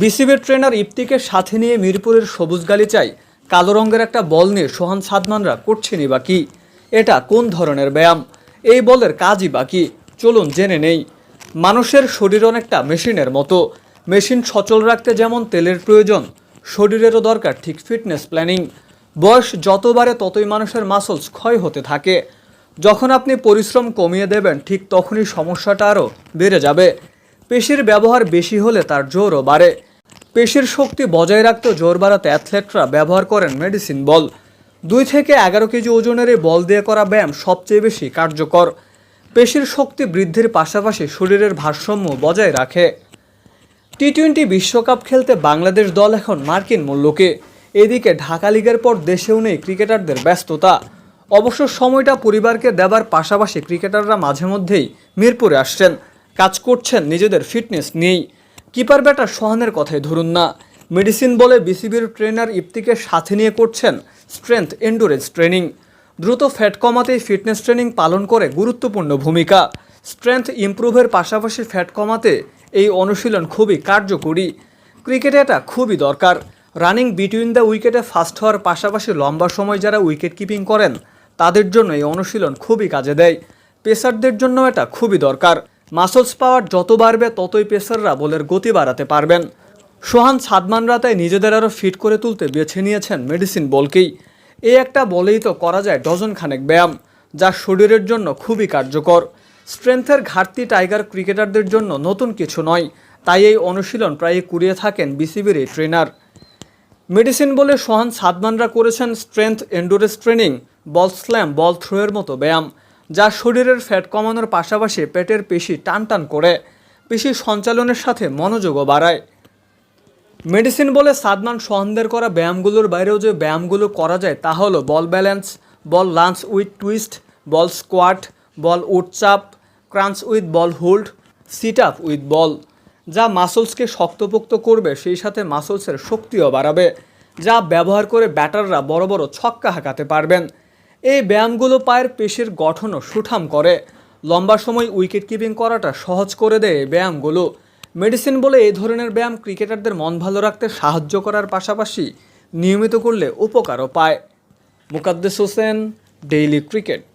বিসিবির ট্রেনার ইফতিকে সাথে নিয়ে মিরপুরের সবুজ গালিচায় কালো রঙের একটা বল নিয়ে সোহান সাদমানরা করছেনই বা কি? এটা কোন ধরনের ব্যায়াম? এই বলের কাজই বা কি? চলুন জেনে নেই। মানুষের শরীর অনেকটা মেশিনের মতো। মেশিন সচল রাখতে যেমন তেলের প্রয়োজন, শরীরেরও দরকার ঠিক ফিটনেস প্ল্যানিং বয়স যত বাড়ে ততই মানুষের মাসলস ক্ষয় হতে থাকে। যখন আপনি পরিশ্রম কমিয়ে দেবেন, ঠিক তখনই সমস্যাটা আরও বেড়ে যাবে। পেশির ব্যবহার বেশি হলে তার জোরও বাড়ে। পেশির শক্তি বজায় রাখতে জোর বাড়াতে অ্যাথলেটরা ব্যবহার করেন মেডিসিন বল। দুই থেকে এগারো কেজি ওজনের এই বল দিয়ে করা ব্যায়াম সবচেয়ে বেশি কার্যকর। পেশির শক্তি বৃদ্ধির পাশাপাশি শরীরের ভারসাম্য বজায় রাখে। টি টোয়েন্টি বিশ্বকাপ খেলতে বাংলাদেশ দল এখন মার্কিন মূল্যকে। এদিকে ঢাকা লিগের পর দেশেও নেই ক্রিকেটারদের ব্যস্ততা। অবসর সময়টা পরিবারকে দেবার পাশাপাশি ক্রিকেটাররা মাঝে মধ্যেই মিরপুরে আসছেন। কাজ করছেন নিজেদের ফিটনেস নিয়েই। কিপার ব্যাটার সোহানের কথাই ধরুন না। মেডিসিন বলে বিসিবির ট্রেনার ইফতিকে সাথে নিয়ে করছেন স্ট্রেংথ এন্ডুরেন্স ট্রেনিং। দ্রুত ফ্যাট কমাতেই ফিটনেস ট্রেনিং পালন করে গুরুত্বপূর্ণ ভূমিকা। স্ট্রেংথ ইমপ্রুভের পাশাপাশি ফ্যাট কমাতে এই অনুশীলন খুবই কার্যকরী। ক্রিকেটে এটা খুবই দরকার। রানিং বিটুইন দ্য উইকেটে ফাস্ট হওয়ার পাশাপাশি লম্বা সময় যারা উইকেট কিপিং করেন তাদের জন্য এই অনুশীলন খুবই কাজে দেয়। পেসারদের জন্য এটা খুবই দরকার। মাসলস পাওয়ার যত বাড়বে, ততই পেসাররা বলের গতি বাড়াতে পারবেন। সোহান সাদমানরা তাই নিজেদের আরও ফিট করে তুলতে বেছে নিয়েছেন মেডিসিন বলকেই। এই একটা বলেই তো করা যায় ডজন খানেক ব্যায়াম, যা শরীরের জন্য খুবই কার্যকর। স্ট্রেংথের ঘাটতি টাইগার ক্রিকেটারদের জন্য নতুন কিছু নয়, তাই এই অনুশীলন প্রায়ই কুড়িয়ে থাকেন বিসিবির এই ট্রেনার। মেডিসিন বলে সোহান সাদমানরা করেছেন strength endurance training ball slam, ball থ্রোয়ের মতো ব্যায়াম, যা শরীরের ফ্যাট কমানোর পাশাপাশি পেটের পেশি টান টান করে। পেশি সঞ্চালনের সাথে মনোযোগও বাড়ায়। মেডিসিন বলে সাদমান সোহানদের করা ব্যায়ামগুলোর বাইরেও যে ব্যায়ামগুলো করা যায় তা হলো ball balance, ball lunge with twist, ball squat, ball woodchop crunch with ball hold, sit up with ball, যা মাসলসকে শক্তপোক্ত করবে, সেই সাথে মাসলসের শক্তিও বাড়াবে, যা ব্যবহার করে ব্যাটাররা বড় বড় ছক্কা হাঁকাতে পারবেন। এই ব্যায়ামগুলো পায়ের পেশির গঠনও সুঠাম করে। লম্বা সময় উইকেট কিপিং করাটা সহজ করে দেয় এই ব্যায়ামগুলো। মেডিসিন বলে এই ধরনের ব্যায়াম ক্রিকেটারদের মন ভালো রাখতে সাহায্য করার পাশাপাশি নিয়মিত করলে উপকারও পায়। Mukaddes Hossain, daily cricket.